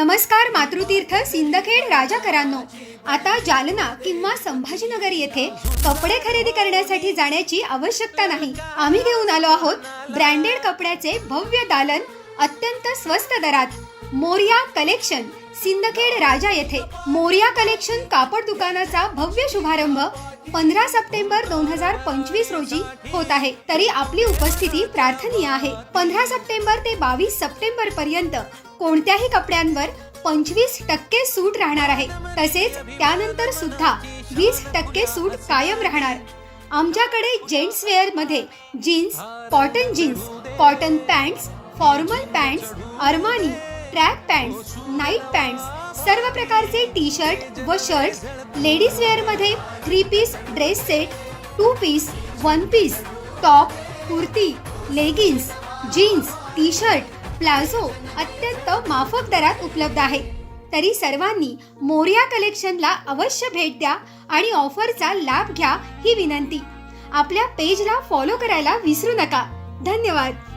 नमस्कार मातृतीर्थ सिंदखेड राजाकरांनो. आता जालना किंवा संभाजीनगर येथे कपडे खरेदी करण्यासाठी जाण्याची आवश्यकता नाही. आम्ही घेऊन आलो आहोत ब्रँडेड कपड्याचे भव्य दालन अत्यंत स्वस्त दरात. मोरिया कलेक्शन सिंदखेड राजा येथे. मोरिया कलेक्शन कापड दुकानाचा भव्य शुभारंभ पंधरा सप्टेंबर दोन हजार पंचवीस रोजी होत आहे. तरी आपली उपस्थिती प्रार्थनीय आहे. पंधरा सप्टेंबर ते बावीस सप्टेंबर पर्यंत कोणत्याही कपड्यांवर पंचवीस टक्के सूट राहणार आहे. तसेच त्यानंतर सुद्धा वीस टक्के सूट कायम राहणार. आमच्याकडे gents वेअरमध्ये jeans cotton jeans cotton pants formal pants Armani track pants night pants सर्व प्रकारचे टी शर्ट व shirt ladies वेअरमध्ये three piece dress set two piece one piece top kurti leggings jeans T shirt palazzo अत्यंत माफक दरात उपलब्ध आहे. तरी सर्वांनी मोर्या कलेक्शनला अवश्य भेट द्या आणि ऑफरचा लाभ घ्या ही विनंती. आपल्या पेजला फॉलो करायला विसरू नका. धन्यवाद.